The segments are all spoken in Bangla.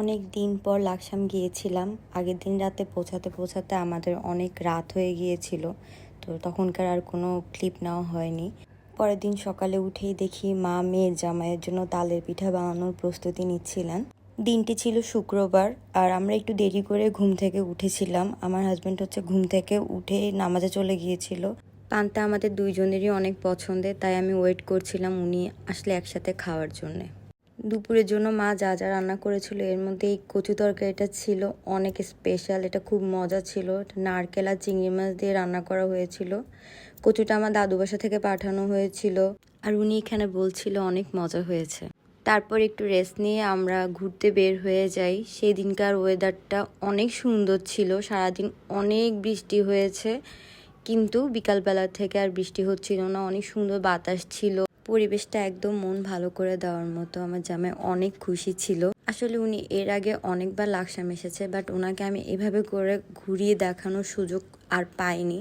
অনেক দিন পর লাকসাম গিয়েছিলাম। আগের দিন রাতে পৌঁছাতে পৌঁছাতে আমাদের অনেক রাত হয়ে গিয়েছিল, তো তখনকার আর কোনো ক্লিপ নেওয়া হয়নি। পরের দিন সকালে উঠেই দেখি মা মেয়ের জামাইয়ের জন্য তালের পিঠা বানানোর প্রস্তুতি নিচ্ছিলেন। দিনটি ছিল শুক্রবার, আর আমরা একটু দেরি করে ঘুম থেকে উঠেছিলাম। আমার হাজব্যান্ড হচ্ছে ঘুম থেকে উঠে নামাজে চলে গিয়েছিল। পান্তা আমাদের দুইজনেরই অনেক পছন্দের, তাই আমি ওয়েট করছিলাম উনি আসলে একসাথে খাওয়ার জন্যে। দুপুরের জন্য মা যা যা রান্না করেছিল, এর মধ্যে এই কচু তরকারিটা ছিল, অনেক স্পেশাল এটা খুব মজা ছিল। নারকেল আর চিংড়ি মাছ দিয়ে রান্না করা হয়েছিল। কচুটা আমার দাদু বাসা থেকে পাঠানো হয়েছিল। আর উনি এখানে বলছিল অনেক মজা হয়েছে। তারপর একটু রেস্ট নিয়ে আমরা ঘুরতে বের হয়ে যাই। সেই দিনকার ওয়েদারটা অনেক সুন্দর ছিল, সারাদিন অনেক বৃষ্টি হয়েছে। কিন্তু বিকালবেলা থেকে আর বৃষ্টি হচ্ছিল না, অনেক সুন্দর বাতাস ছিল। পরিবেশটা একদম মন ভালো করে দেওয়ার মতো আমার জামাই অনেক খুশি ছিল। আসলে উনি এর আগে অনেকবার লাকসাম এসেছে বাট ওনাকে আমি এভাবে করে ঘুরিয়ে দেখানোর সুযোগ আর পাইনি।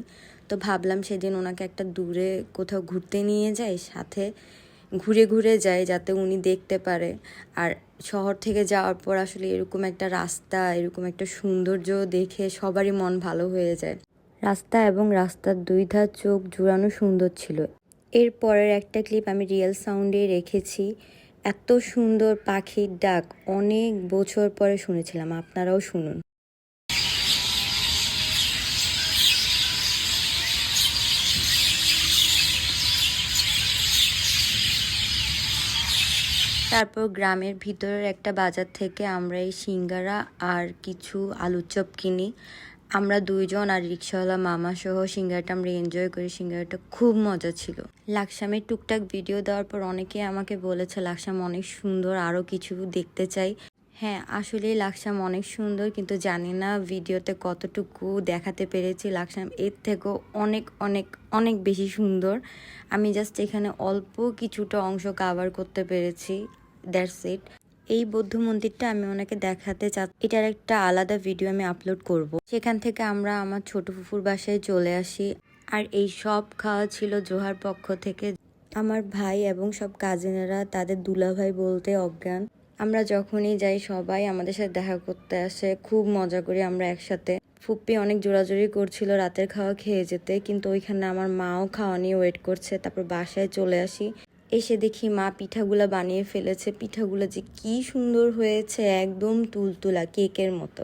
তো ভাবলাম সেদিন ওনাকে একটা দূরে কোথাও ঘুরতে নিয়ে যাই, সাথে ঘুরে ঘুরে যাই যাতে উনি দেখতে পারে। আর শহর থেকে যাওয়ার পর আসলে এরকম একটা রাস্তা, এরকম একটা সৌন্দর্য দেখে সবারই মন ভালো হয়ে যায়। রাস্তা এবং রাস্তার দুই ধার চোখ জুড়ানো সুন্দর ছিল। এর পরের একটা ক্লিপ আমি রিয়েল সাউন্ডে রেখেছি। এত সুন্দর পাখির ডাক, অনেক বছর পরে শুনেছিলাম, আপনারাও শুনুন। তারপর গ্রামের ভিতরের একটা বাজার থেকে আমরা এই সিঙ্গারা আর কিছু আলুর চপ কিনি। আমরা দুইজন আর রিক্সাওয়ালা মামা সহ সিঙ্গারাটা আমরা এনজয় করি। সিঙ্গারটা খুব মজা ছিল। লাকসামের টুকটাক ভিডিও দেওয়ার পর অনেকে আমাকে বলেছে, লাকসাম অনেক সুন্দর আরও কিছু দেখতে চাই। হ্যাঁ আসলে লাকসাম অনেক সুন্দর, কিন্তু জানি না ভিডিওতে কতটুকু দেখাতে পেরেছি। লাকসাম এর থেকেও অনেক অনেক অনেক বেশি সুন্দর। আমি জাস্ট এখানে অল্প কিছুটা অংশ কাভার করতে পেরেছি। দ্যাটস ইট এই বৌদ্ধ মন্দিরটা আমি ওনাকে দেখাতে চা, এটার একটা আলাদা ভিডিও আমি আপলোড করব। সেখান থেকে আমরা আমার ছোট ফুফুর বাসায় চলে আসি। আর এই সব খাওয়া ছিল জোহার পক্ষ থেকে। আমার ভাই এবং সব কাজিনেরা তাদের দুলাভাই বলতে অজ্ঞান। আমরা যখনই যাই, সবাই আমাদের সাথে দেখা করতে আসে। খুব মজা করি আমরা একসাথে। ফুপ্পি অনেক জোরাজোরি করছিল রাতের খাওয়া খেয়ে যেতে, কিন্তু ওইখানে আমার মাও খাওয়া নিয়ে ওয়েট করছে। তারপর বাসায় চলে আসি। এসে দেখি মা পিঠাগুলা বানিয়ে ফেলেছে। পিঠাগুলো যে কি সুন্দর হয়েছে, একদম তুলতুলা কেকের মতো।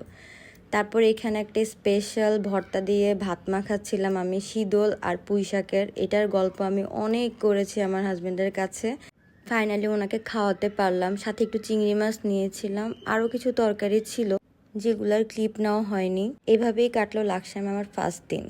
তারপর এখানে একটা স্পেশাল ভর্তা দিয়ে ভাত মাখাচ্ছিলাম আমি শীদল আর পুঁই শাকের এটার গল্প আমি অনেক করেছি আমার হাজবেন্ডের কাছে। ফাইনালি ওনাকে খাওয়াতে পারলাম, সাথে একটু চিংড়ি মাছ নিয়েছিলাম, আরও কিছু তরকারি ছিল, যেগুলার ক্লিপ নেওয়া হয়নি। এভাবেই কাটলো লাকসামে আমার ফার্স্ট দিন।